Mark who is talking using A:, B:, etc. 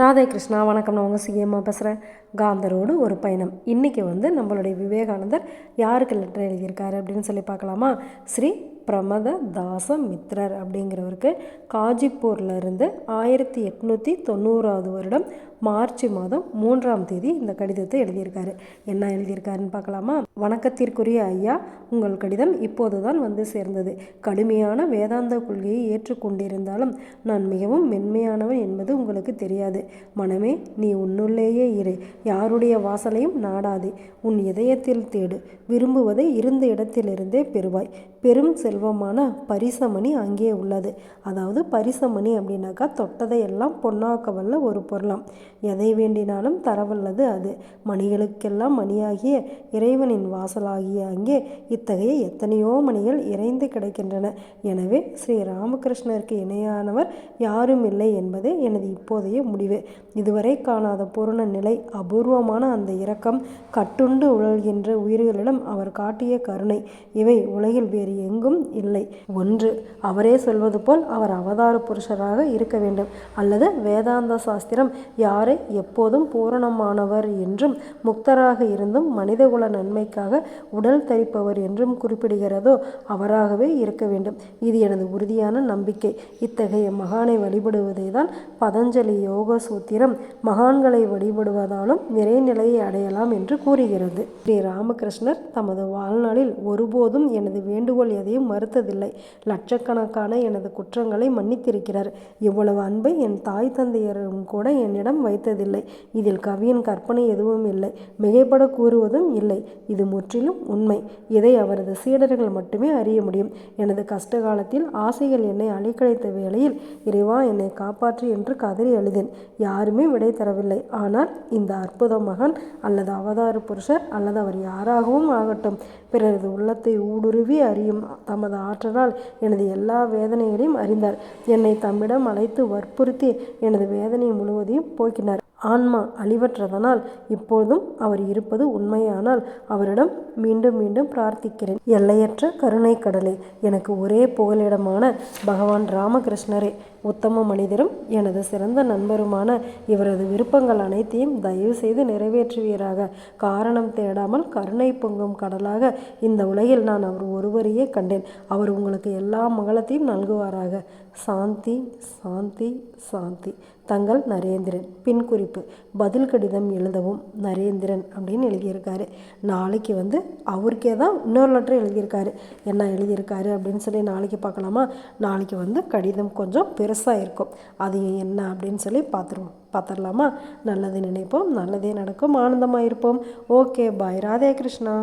A: ராதே கிருஷ்ணா வணக்கம். நான் உங்கள் சிஎம்மா பேசுகிறேன் காந்தரோடு ஒரு பயணம். இன்றைக்கி வந்து நம்மளுடைய விவேகானந்தர் யாருக்கு லெட்டர் எழுதியிருக்காரு அப்படின்னு சொல்லி பார்க்கலாமா? ஸ்ரீ பிரமத தாச மித்ரர் அப்படிங்கிறவருக்கு காஜிப்பூரில் இருந்து ஆயிரத்தி எட்நூற்றி தொண்ணூறாவது வருடம் மார்ச் மாதம் மூன்றாம் தேதி இந்த கடிதத்தை எழுதியிருக்காரு. என்ன எழுதியிருக்காருன்னு பார்க்கலாமா? வணக்கத்திற்குரிய ஐயா உங்கள் கடிதம் இப்போது தான் வந்து சேர்ந்தது. கடுமையான வேதாந்த கொள்கையை ஏற்றுக்கொண்டிருந்தாலும் நான் மிகவும் மென்மையானவன் என்பது உங்களுக்கு தெரியாது. மனமே நீ உன்னுள்ளேயே இரு. யாருடைய வாசலையும் நாடாதே. உன் இதயத்தில் தேடு. விரும்புவதை இருந்த இடத்திலிருந்தே பெறுவாய். பெரும் செல்வமான பரிசமணி அங்கே உள்ளது. அதாவது பரிசமணி அப்படின்னாக்கா தொட்டதை எல்லாம் பொன்னாக்க வல்ல ஒரு பொருளாம். எதை வேண்டினாலும் தரவல்லது அது. மணிகளுக்கெல்லாம் மணியாகிய இறைவனின் வாசலாகிய அங்கே இத்தகைய எத்தனையோ மணிகள் இறைந்து கிடக்கின்றன. எனவே ஸ்ரீ ராமகிருஷ்ணருக்கு இணையானவர் யாரும் இல்லை என்பதே எனது இப்போதைய முடிவு. இதுவரை காணாத பூரண நிலை அபூர்வமான அந்த இரக்கம் கட்டுண்டு உழல்கின்ற உயிர்களிடம் அவர் காட்டிய கருணை. இவை உலகில் வேறு எங்கும் இல்லை. ஒன்று அவரே சொல்வது போல் அவர் அவதார புருஷராக இருக்க வேண்டும். அல்லது வேதாந்த சாஸ்திரம் யாரை எப்போதும் பூரணமானவர் என்றும் முக்தராக இருந்தும் மனிதகுல நன்மைக்காக உடல் தரிப்பவர் என்றும் குறிப்பிடுகிறதோ அவராகவே இருக்க வேண்டும். இது எனது உறுதியான நம்பிக்கை. இத்தகைய மகானை வழிபடுவதை தான் பதஞ்சலி யோக சூத்திரம் மகான்களை வழிபடுவதாலும் நிறைநிலையை அடையலாம் என்று கூறுகிறது. ஸ்ரீ ராமகிருஷ்ணர் தமது வாழ்நாளில் ஒருபோதும் எனது வேண்டுகோள் எதையும் மறுத்ததில்லை. லட்சக்கணக்கான எனது குற்றங்களை மன்னித்திருக்கிறார். இவ்வளவு அன்பை என் தாய் தந்தையரும் கூட என்னிடம் வைத்ததில்லை. இதில் கவியின் கற்பனை எதுவும் இல்லை. மிகைப்பட கூறுவதும் இல்லை. இது முற்றிலும் உண்மை. இதை அவரது சீடர்கள் மட்டுமே அறிய முடியும். எனது கஷ்ட காலத்தில் ஆசைகள் என்னை அழிக்கழைத்த வேளையில் இறைவா என்னை காப்பாற்று என்று கதறி எழுதேன் யாருமே விடை தரவில்லை. ஆனால் இந்த அற்புத மகன் அல்லது அவதார புருஷர் அல்லது அவர் யாராகவும் ஆகட்டும் பிறரது உள்ளத்தை ஊடுருவி அறியும் தமது ஆற்றலால் எனது எல்லா வேதனைகளையும் அறிந்தார். என்னை தம்மிடம் அழைத்து வற்புறுத்தி எனது வேதனை முழுவதையும் போக்கினார். ஆன்மா அழிவற்றதனால் இப்போதும் அவர் இருப்பது உண்மையானால் அவரிடம் மீண்டும் மீண்டும் பிரார்த்திக்கிறேன். எல்லையற்ற கருணை கடலே எனக்கு ஒரே புகலிடமான பகவான் ராமகிருஷ்ணரே. உத்தம மனிதரும் எனது சிறந்த நண்பருமான இவரது விருப்பங்கள் அனைத்தையும் தயவு செய்து நிறைவேற்றுவீராக. காரணம் தேடாமல் கருணை பொங்கும் கடலாக இந்த உலகில் நான் அவர் ஒருவரையே கண்டேன். அவர் உங்களுக்கு எல்லா மங்களத்தையும் நல்குவாராக. சாந்தி சாந்தி சாந்தி. தங்கள் நரேந்திரன். பின் குறிப்பு. பதில் கடிதம் எழுதவும் நரேந்திரன் அப்படின்னு எழுதியிருக்காரு. நாளைக்கு வந்து அவருக்கே தான் இன்னொரு லெட்டர் எழுதியிருக்காரு. என்ன எழுதியிருக்காரு அப்படின்னு சொல்லி நாளைக்கு பார்க்கலாமா? நாளைக்கு வந்து கடிதம் கொஞ்சம் பெருசாக இருக்கும். அது என்ன அப்படின்னு சொல்லி பார்த்துருவோம். பார்த்துடலாமா? நல்லது நினைப்போம். நல்லதே நடக்கும். ஆனந்தமாக இருப்போம் ஓகே. பாய். ராதே கிருஷ்ணா.